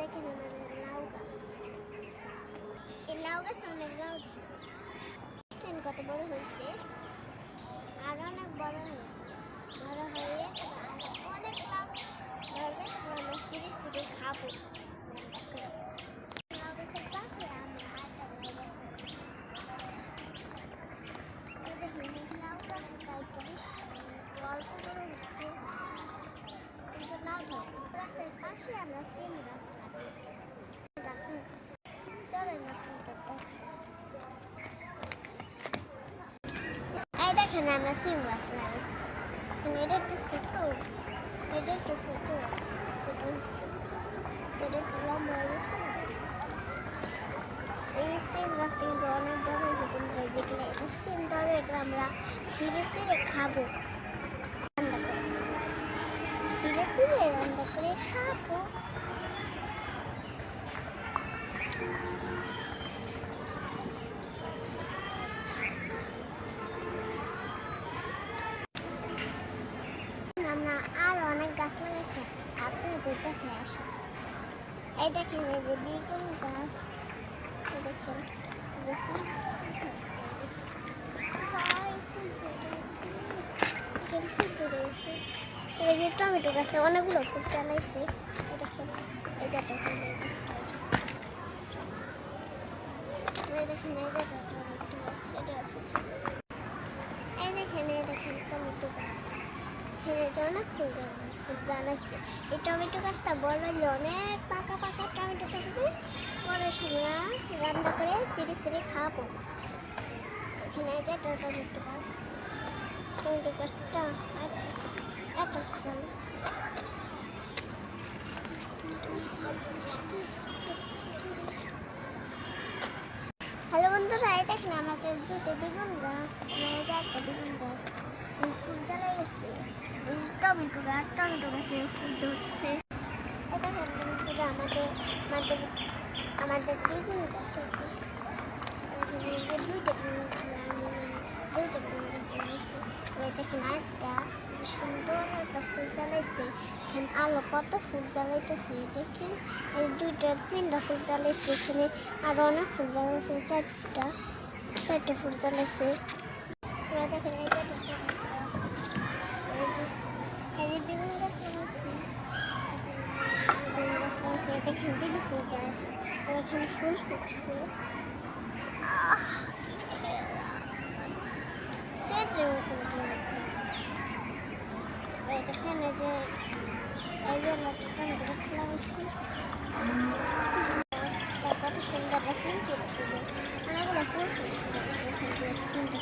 দেখেন আমাদের লাউ গাছ এই লাউ গাছ অনেক লাউ ধরে দেখছেন কত বড় হয়েছে আর অনেক বড় হয়ে বড় হয়ে অনেক লাউ ধরবে তখন আমরা সিঁড়ি সিঁড়ি খাব লাউ গাছের পাশে আমরা গাছ। এই দেখুন, লাউ বেশ, একটু অল্প বড় হয়েছে। কিন্তু লাউ ধরে। গাছের পাশে আমরা সিম গাছ এই দেখেন আমরা সিম গাছ লাগাইছি এখন এটা একটু ছোট এটা একটু ছোট ছোট এটা একটু লম্বা হয়ে গেছে এই সিম গাছটা কিন্তু অনেক বড় হয়েছে বন্ধুরা যেগুলো এটা সিম ধরে এগুলো আমরা সিঁড়ে সিঁড়ে খাব রান্না করে সিঁড়ে সিঁড়ে রান্না করে খাব আমরা আর অনেক গাছ লাগাইছি আপনাদের দেখে আসি এই দেখেন এই যে বেগুন গাছ দেখেন এই যে গাছ, টমেটো গাছে অনেকগুলো ফুল চালাইছে দেখেন এই যে ফুল এই দেখেন এই যে টমেটো গাছ এটা। এই দেখেন এই দেখেন টমেটো গাছ এখানে যে অনেক ফুল জ্বালানো- ফুল এই টমেটো গাছটা বড় হলে অনেক পাকা পাকা টমেটো থাকবে। পরে আমরা রান্না করে সিঁড়ি সিঁড়ি খাব। এখানে একটা টমেটো গাছ। টমেটো গাছটা এত- এত হ্যালো বন্ধুরা, এই দেখেন আমাদের দুটো বেগুন গাছ। একটা বেগুন গাছ। ফুল জ্বালাই গেছে টমেটো গাছ দেখেন আমাদের আমাদের আমাদের সুন্দর একটা ফুল জ্বালাইছে এখানে আলো কত ফুল জ্বালাইতেছে দেখেন এই দুইটা তিনটা ফুল জ্বালাইছে এখানে আর অনেক ফুল জ্বালাইছে চারটা চারটে ফুল জ্বালাইছে এই যে একটা টমেটো গাছ। এই যে এই যে বেগুন গাছ লাগাইছে বেগুন গাছ লাগাইছে দেখেন বিলি ফুল গাছ আর এখানে ফুল ফুটছে আহ সেটের উপরে এই দেখেন এই যে এই যে একটা টমেটো গাছ লাগাইছি কত সুন্দর একটা ফুল ফুটছিল অনেকগুলো ফুল ফুটছিল এখান দিয়ে তিনটা